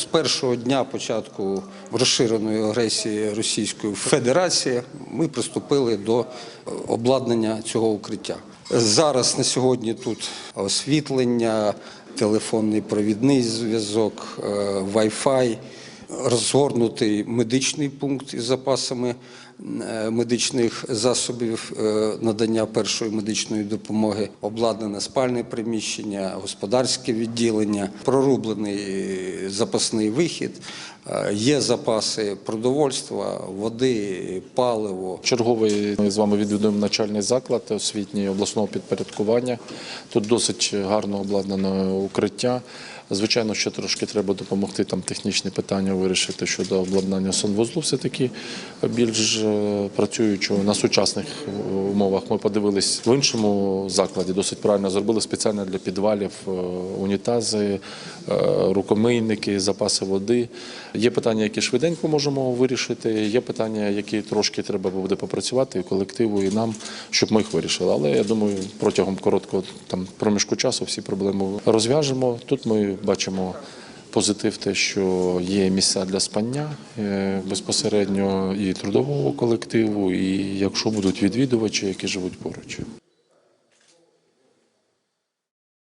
З першого дня початку розширеної агресії Російської Федерації ми приступили до обладнання цього укриття. Зараз на сьогодні тут освітлення, телефонний провідний зв'язок, е, Wi-Fi, розгорнутий медичний пункт із запасами е, медичних засобів е, надання першої медичної допомоги, обладнане спальне приміщення, господарське відділення, прорублений запасний вихід, е, є запаси продовольства, води, паливо. Черговий ми з вами відвідуємо начальний заклад освітній обласного підпорядкування. Тут досить гарно обладнане укриття. Звичайно, ще трошки треба допомогти там технічні питання вирішити щодо обладнання санвузлу. Все таки більш е, працюючого на сучасних е, умовах. Ми подивились в іншому закладі. Досить правильно зробили спеціально для підвалів е, унітази, рукомийники, запаси води. Є питання, які швиденько можемо вирішити. Є питання, які трошки треба буде попрацювати і колективу, і нам, щоб ми їх вирішили. Але я думаю, протягом короткого там проміжку часу всі проблеми розв'яжемо. Тут ми бачимо. Позитив те, що є місця для спання е, безпосередньо і трудового колективу, і якщо будуть відвідувачі, які живуть поруч.